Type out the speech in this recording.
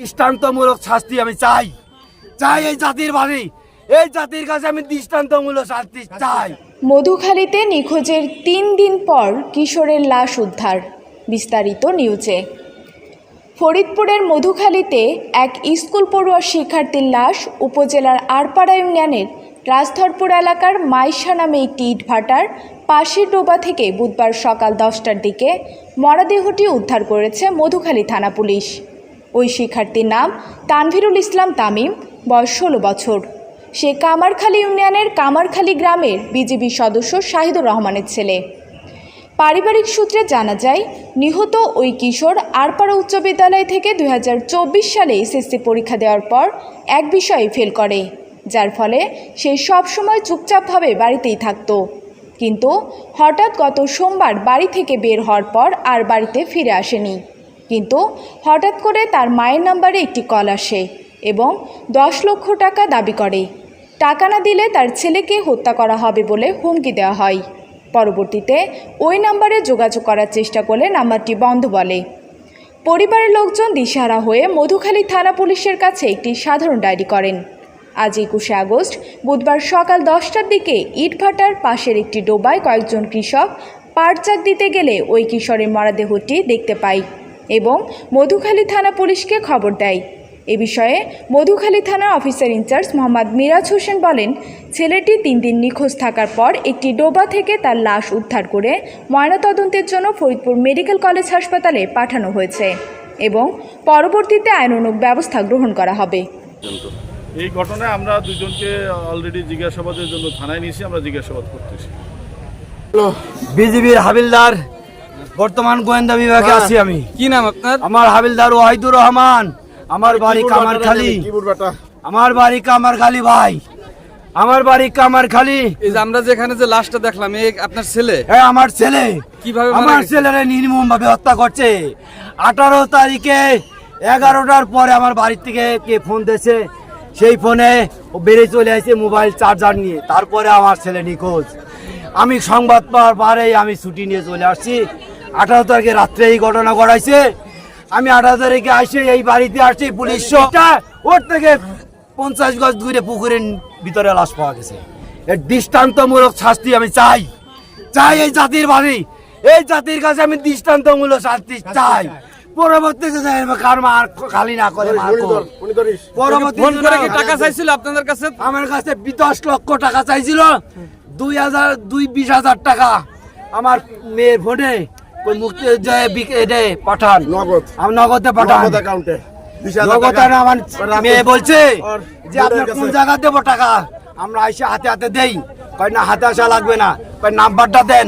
দৃষ্টান্তমূলক শাস্তি আমি চাই। চাই এই জাতির বাড়ি এই জাতির কাছে আমি দৃষ্টান্তমূলক শাস্তি চাই। মধুখালীতে নিখোঁজের তিন দিন পর কিশোরের লাশ উদ্ধার, বিস্তারিত নিউজে। ফরিদপুরের মধুখালীতে এক স্কুল পড়ুয়া শিক্ষার্থীর লাশ উপজেলার আরপাড়া ইউনিয়নের রাজধরপুর এলাকার মাইশা নামে একটি ইটভাটার পাশের ডোবা থেকে বুধবার সকাল দশটার দিকে মরদেহটি উদ্ধার করেছে মধুখালী থানা পুলিশ। ওই শিক্ষার্থীর নাম তানভিরুল ইসলাম তামিম, বয়স ষোলো বছর। সে কামারখালী ইউনিয়নের কামারখালী গ্রামের বিজেপি সদস্য শাহিদুর রহমানের ছেলে। পারিবারিক সূত্রে জানা যায়, নিহত ওই কিশোর আরপাড়া উচ্চ বিদ্যালয় থেকে দু হাজার চব্বিশ সালে এসএসসি পরীক্ষা দেওয়ার পর এক বিষয়ে ফেল করে, যার ফলে সে সবসময় চুপচাপভাবে বাড়িতেই থাকত। কিন্তু হঠাৎ গত সোমবার বাড়ি থেকে বের হওয়ার পর আর বাড়িতে ফিরে আসেনি। কিন্তু হঠাৎ করে তার মায়ের নাম্বারে একটি কল আসে এবং দশ লক্ষ টাকা দাবি করে। টাকা না দিলে তার ছেলেকে হত্যা করা হবে বলে হুমকি দেওয়া হয়। পরবর্তীতে ওই নাম্বারে যোগাযোগ করার চেষ্টা করলে নাম্বারটি বন্ধ বলে। পরিবারের লোকজন দিশাহারা হয়ে মধুখালী থানা পুলিশের কাছে একটি সাধারণ ডায়েরি করেন। আজ একুশে আগস্ট, বুধবার সকাল দশটার দিকে ইটভাটার পাশের একটি ডোবায় কয়েকজন কৃষক পাট চাক দিতে গেলে ওই কিশোরের মরাদেহটি দেখতে পায়। এবং মধুখালী থানা পুলিশকে খবর দেয়। এ বিষয়ে মধুখালী থানার officer in charge Mohammad Miraj Hossain বলেন ছেলেটি তিন দিন নিখোঁজ থাকার পর একটি ডোবা থেকে তার লাশ উদ্ধার করে ময়নাতদন্তের জন্য ফরিদপুর মেডিকেল কলেজ হাসপাতালে পাঠানো হয়েছে এবং পরবর্তীতে আইনানুগ ব্যবস্থা গ্রহণ করা হবে। এই ঘটনায় আমরা দুজনকে অলরেডি জিজ্ঞাসাবাদের জন্য থানায় নিয়েছি আমরা জিজ্ঞাসাবাদ করতেছি। বিজিবির হাবিলদার বর্তমান গোয়েন্দা বিভাগে আছি আমি। কি নাম আপনার? আমার হাবিলদার ওয়াহিদুর রহমান আমার বাড়ি কামারখালী। আমার বাড়ি কামারখালী ভাই। আমার বাড়ি কামারখালী। এই যে আমরা যেখানে যে লাশটা দেখলাম এই আপনার ছেলে? হ্যাঁ আমার ছেলে। কীভাবে আমার? ছেলেরা নির্মম ভাবে হত্যা করছে। আঠারো তারিখে এগারোটার পরে আমার বাড়ির থেকে কে ফোন দিয়েছে সেই ফোনে ও বেড়ে চলে আসছে মোবাইল চার্জার নিয়ে। তারপরে আমার ছেলে নিখোঁজ। আমি সংবাদ পাওয়ার পরেই আমি ছুটি নিয়ে চলে আসছি। আঠারো তারিখে রাত্রে এই ঘটনা ঘটাইছে। আমি আঠারো তারিখে আসে এই বাড়িতে আসছি পুলিশ ওর থেকে পঞ্চাশ গজ দূরে পুকুরের ভিতরে লাশ পাওয়া গেছে। এর দৃষ্টান্তমূলক শাস্তি আমি চাই। চাই এই জাতির বাড়ি এই জাতির কাছে আমি দৃষ্টান্তমূলক শাস্তি চাই। পরবর্তীতে কার মার খালি না করে মার করো। পরবর্তীতে ফোন করে কি না- টাকা চাইছিল আপনাদের কাছে? আমার কাছে দশ লক্ষ টাকা চাইছিল। দুই হাজার দুই বিশ হাজার টাকা। আমার মেয়ের ফোনে ওই মুক্তি পাঠান। নগদ। আমি নগদে পাঠান। নগদ অ্যাকাউন্টে নগদ আমার মেয়ে বলছে যে আপনার কোন জায়গা দেবো টাকা? আমরা এসে হাতে হাতে দেই। কয় না হাতে আসা লাগবে না। কয় নাম্বারটা দেন।